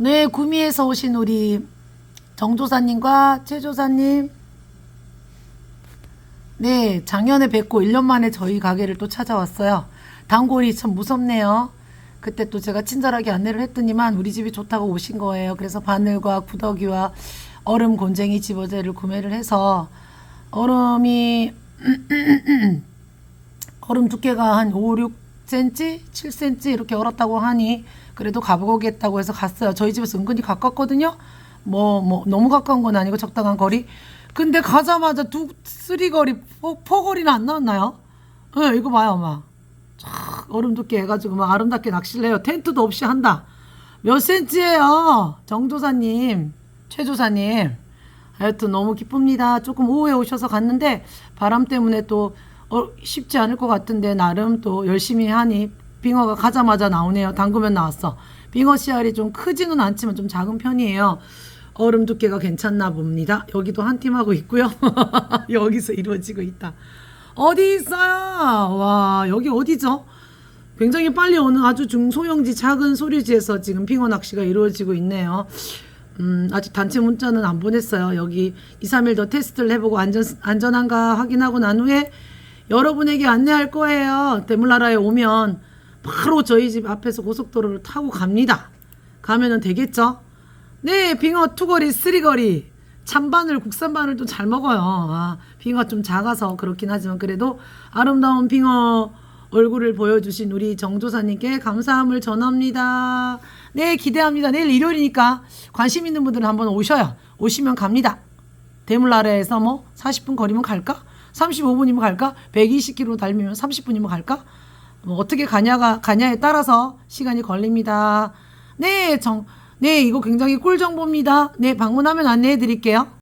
네, 구미에서 오신 우리 정조사님과 최조사님. 네, 작년에 뵙고 1년 만에 저희 가게를 또 찾아왔어요. 단골이 참 무섭네요. 그때 또 제가 친절하게 안내를 했더니만 우리 집이 좋다고 오신 거예요. 그래서 바늘과 구더기와 얼음 곤쟁이 집어제를 구매를 해서 얼음이 얼음 두께가 한 5, 6cm, 7cm 이렇게 얼었다고 하니 그래도 가보겠다고 해서 갔어요. 저희 집에서 은근히 가깝거든요. 뭐, 뭐, 너무 가까운 건 아니고 적당한 거리. 근데 가자마자 두, 쓰리 거리, 포, 포 거리는 안 나왔나요? 예, 이거 봐요, 엄마. 쫙 얼음 두께 해가지고 막 아름답게 낚시를 해요. 텐트도 없이 한다. 몇 센치예요? 정조사님, 최조사님. 하여튼 너무 기쁩니다. 조금 오후에 오셔서 갔는데 바람 때문에 또 어, 쉽지 않을 것 같은데 나름 또 열심히 하니 빙어가 가자마자 나오네요. 담그면 나왔어. 빙어 씨알이 좀 크지는 않지만 좀 작은 편이에요. 얼음 두께가 괜찮나 봅니다. 여기도 한 팀 하고 있고요. 여기서 이루어지고 있다. 어디 있어요? 와 여기 어디죠? 굉장히 빨리 오는 아주 중소형지 작은 소류지에서 지금 빙어 낚시가 이루어지고 있네요. 음, 아직 단체 문자는 안 보냈어요. 여기 2, 3일 더 테스트를 해보고 안전, 안전한가 확인하고 난 후에 여러분에게 안내할 거예요. 대물나라에 오면 바로 저희 집 앞에서 고속도로를 타고 갑니다. 가면은 되겠죠? 네, 빙어 투거리, 쓰리거리. 찬바늘, 국산바늘도 잘 먹어요. 아, 빙어 좀 작아서 그렇긴 하지만 그래도 아름다운 빙어 얼굴을 보여주신 우리 정조사님께 감사함을 전합니다. 네, 기대합니다. 내일 일요일이니까 관심 있는 분들은 한번 오셔요. 오시면 갑니다. 대물나라에서 뭐 40분 거리면 갈까? 35분이면 갈까? 120km 달리면 30분이면 갈까? 뭐 어떻게 가냐가 가냐에 따라서 시간이 걸립니다. 네, 정, 네, 이거 굉장히 꿀 정보입니다. 네, 방문하면 안내해 드릴게요.